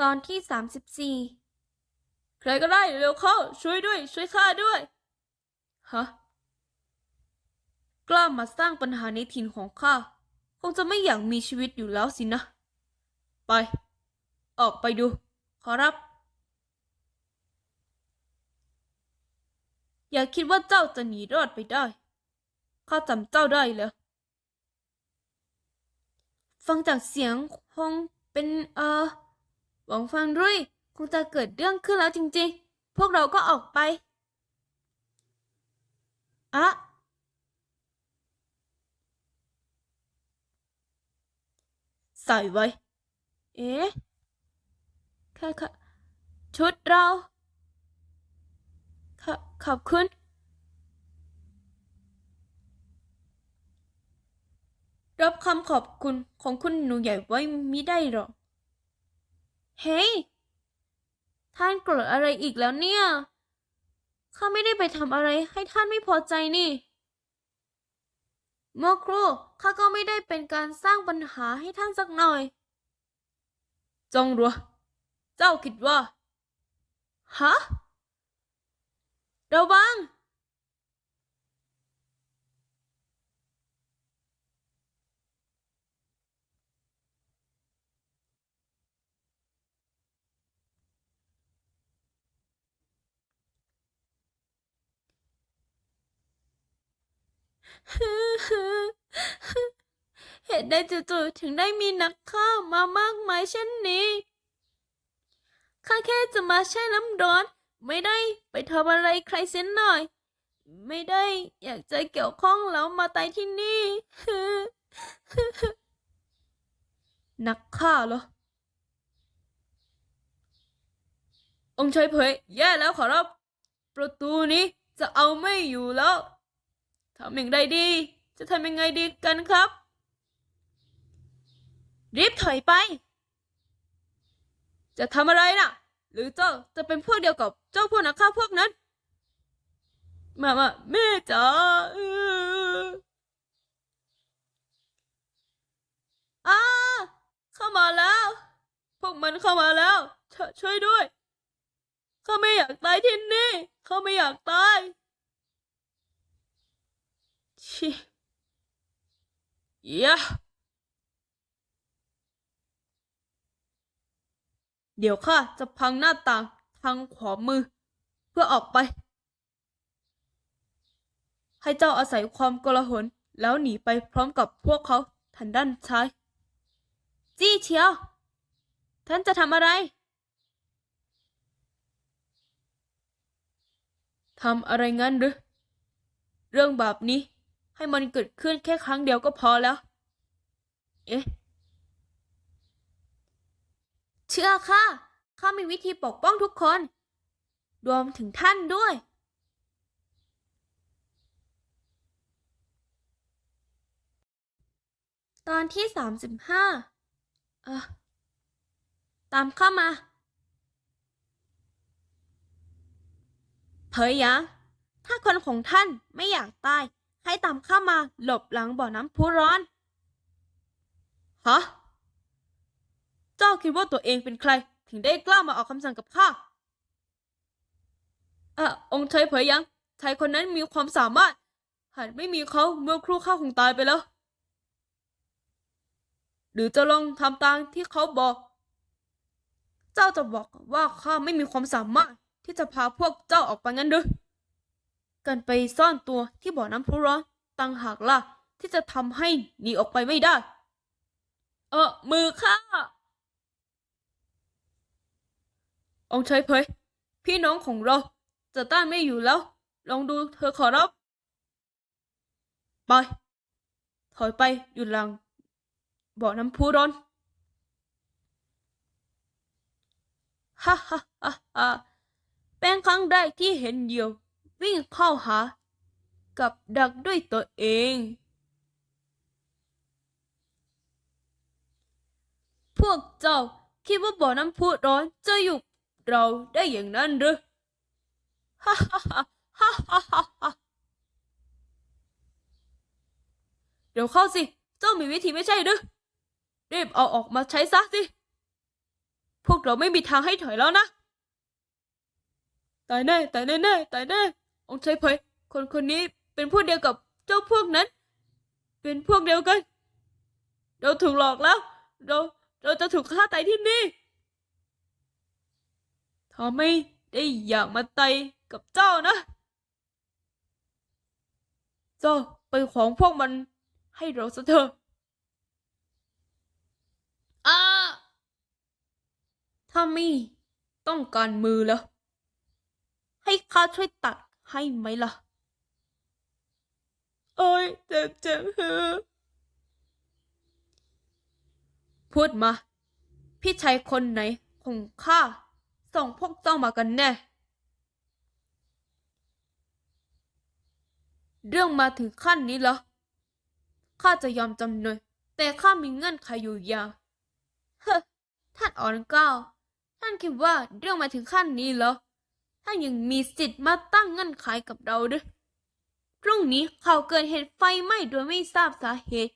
ตอนที่สามสิบสี่ใครก็ได้เร็วเข้า ช่วยด้วย ช่วยข้าด้วย ฮะ กล้ามาสร้างปัญหาในถิ่นของข้า คงจะไม่อยากมีชีวิตอยู่แล้วสินะ ไป ออกไปดู ขอรับ อย่าคิดว่าเจ้าจะหนีรอดไปได้ ข้าจำเจ้าได้แล้วฟังจากเสียงคงเป็นเออ หวังฟังด้วยคงจะเกิดเรื่องขึ้นแล้วจริงๆ พวกเราก็ออกไปอะใส่ไว้ เอ๊ะค่ะค่ะชุดเราค่ะขอบคุณ รับคำขอบคุณของคุณหนูใหญ่ไว้มิได้หรอก เฮ้ย ท่านโกรธอะไรอีกแล้วเนี่ย ข้าไม่ได้ไปทำอะไรให้ท่านไม่พอใจนี่ เมื่อครู่ข้าก็ไม่ได้เป็นการสร้างปัญหาให้ท่านสักหน่อย จงรัว เจ้าคิดว่า ฮะ ระวัง เหตุใดจู่ๆถึงได้มีนักฆ่ามามากมายเช่นนี้ ข้าแค่จะมาแช่น้ำร้อน ไม่ได้ไปทำอะไรใครเสียหน่อย ไม่ได้อยากจะเกี่ยวข้องแล้วมาตายที่นี่ นักฆ่าเหรอ องค์ชายเผยแย่แล้วขอรับ ประตูนี้จะเอาไม่อยู่แล้ว ทำอย่างไรดี จะทำยังไงดีกันครับ รีบถอยไป จะทำอะไรน่ะ หรือเจ้าจะเป็นพวกเดียวกับเจ้าพวกนักฆ่าพวกนั้น มามาแม่จ๋าอ้าเข้ามาแล้ว พวกมันเข้ามาแล้วชช่วยด้วย เขาไม่อยากตายที่นี่ เขาไม่อยากตาย ชิยะเดี๋ยวข้าจะพังหน้าต่างทางขวามือ เพื่อออกไป ให้เจ้าอาศัยความกลาหลแล้วหนีไปพร้อมกับพวกเขาทางด้านซ้าย จี้เชียว ท่านจะทำอะไรทำอะไรงั้นหรือ เรื่องแบบนี้ ให้มันเกิดขึ้นแค่ครั้งเดียวก็พอแล้ว เอ๊ะ เชื่อค่ะ ข้ามีวิธีปกป้องทุกคน รวมถึงท่านด้วย ตอนที่สามสิบห้าเออตามเข้ามา เผยยังถ้าคนของท่านไม่อยากตาย ให้ตามข้ามาหลบหลังบ่อน้ำพุร้อน ฮะ เจ้าคิดว่าตัวเองเป็นใคร ถึงได้กล้ามาออกคำสั่งกับข้าอะองค์ชายเผยยังชายคนนั้นมีความสามารถ หากไม่มีเขาเมื่อครู่ข้าคงตายไปแล้ว หรือจะลองทำตามที่เขาบอก เจ้าจะบอกว่าข้าไม่มีความสามารถที่จะพาพวกเจ้าออกไปงั้นหรือ การไปซ่อนตัวที่บ่อน้ำพุร้อนต่างหากล่ะ ที่จะทำให้หนีออกไปไม่ได้ เออมือข้าองค์ชายเผยพี่น้องของเราจะต้านไม่อยู่แล้ว ลองดูเธอขอรับไปถอยไปอยู่หลังบ่อน้ำพุร้อนฮ่าฮ่าฮ่าเป็นครั้งแรกที่เห็นเหยี่ยว วิ่งเข้าหา กับดักด้วยตัวเอง พวกเจ้าคิดว่าบ่อน้ำพุร้อนจะอยู่เราได้อย่างนั้นหรือฮ่าฮ่าฮ่าฮ่าฮ่าเดี๋ยวเข้าสิ เจ้ามีวิธีไม่ใช่หรือรีบเอาออกมาใช้ซะสิพพวกเราไม่มีทางให้ถอยแล้วนะ ตายแน่ ตายแน่แน่ตายแน่ องค์ชายเผยคนคนนี้เป็นพวกเดียวกับเจ้าพวกนั้น เป็นพวกเดียวกัน เราถูกหลอกแล้ว เรา เราจะถูกฆ่าตายที่นี่ถ้าไม่ได้อยากมาไตายกับเจ้านะ เจ้าไปขวางพวกมันให้เราซะเถอะอาถ้ามีต้องการมือแล้ว ให้ข้าช่วยตัด ให้ไหมล่ะ โอ้ยเจ็บเจ็บเฮอพูดมา พี่ชายคนไหนของข้าส่งพวกเจ้ามากันแน่ เรื่องมาถึงขั้นนี้เหรอข้าจะยอมจำนนแต่ข้ามีเงื่อนไขอยู่อย่างเฮ้อท่านอ่อนเกล้าวท่านคิดว่าเรื่องมาถึงขั้นนี้เหรอ ท่ายังมีสิทธิ์มาตั้งเงื่อนไขกับเราด้วยพรุ่งนี้เขาเกิดเหตุไฟไหม้โดยไม่ทราบสาเหตุ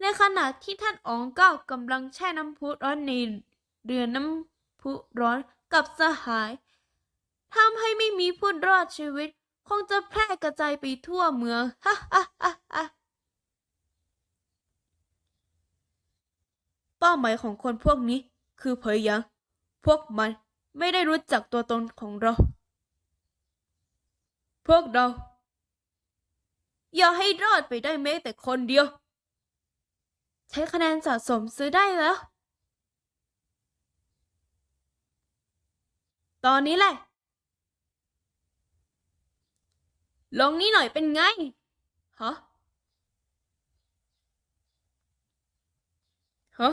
ในขณะที่ท่านอ๋องเก้ากำลังแช่น้ำพุร้อนในเรือน้ำพุร้อนกับสหายทำให้ไม่มีผู้รอดชีวิต คงจะแพร่กระจายไปทั่วเมืองฮ่าฮ่าฮ่าฮ่าเป้าหมายของคนพวกนี้คือเผยยัง พวกมัน ไม่ได้รู้จักตัวตนของเรา พวกเรา อย่าให้รอดไปได้แม้แต่คนเดียว ใช้คะแนนสะสมซื้อได้แล้ว ตอนนี้แหละ ลงนี้หน่อยเป็นไงฮะฮะ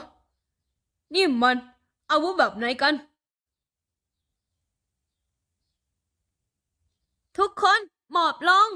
นี่มันอาวุธแบบไหนกัน ทุกคนหมอบลง